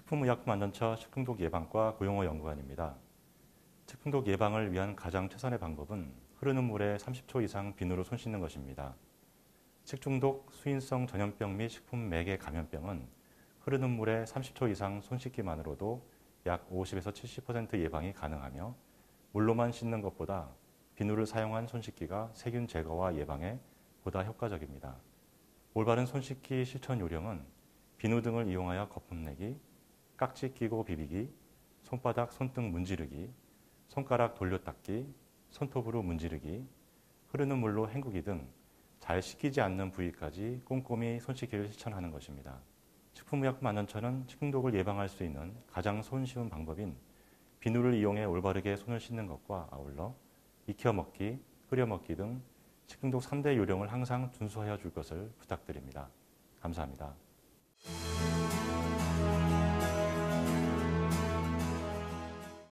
식품의약품안전처 식중독 예방과 고용호 연구관입니다. 식중독 예방을 위한 가장 최선의 방법은 흐르는 물에 30초 이상 비누로 손 씻는 것입니다. 식중독, 수인성 전염병 및 식품 매개 감염병은 흐르는 물에 30초 이상 손 씻기만으로도 약 50에서 70% 예방이 가능하며 물로만 씻는 것보다 비누를 사용한 손 씻기가 세균 제거와 예방에 보다 효과적입니다. 올바른 손 씻기 실천 요령은 비누 등을 이용하여 거품 내기, 깍지 끼고 비비기, 손바닥, 손등 문지르기, 손가락 돌려 닦기, 손톱으로 문지르기, 흐르는 물로 헹구기 등잘 씻기지 않는 부위까지 꼼꼼히 손 씻기를 실천하는 것입니다. 식품의약품 안전처는 식중독을 예방할 수 있는 가장 손쉬운 방법인 비누를 이용해 올바르게 손을 씻는 것과 아울러 익혀 먹기, 끓여 먹기 등 식중독 3대 요령을 항상 준수하여 줄 것을 부탁드립니다. 감사합니다.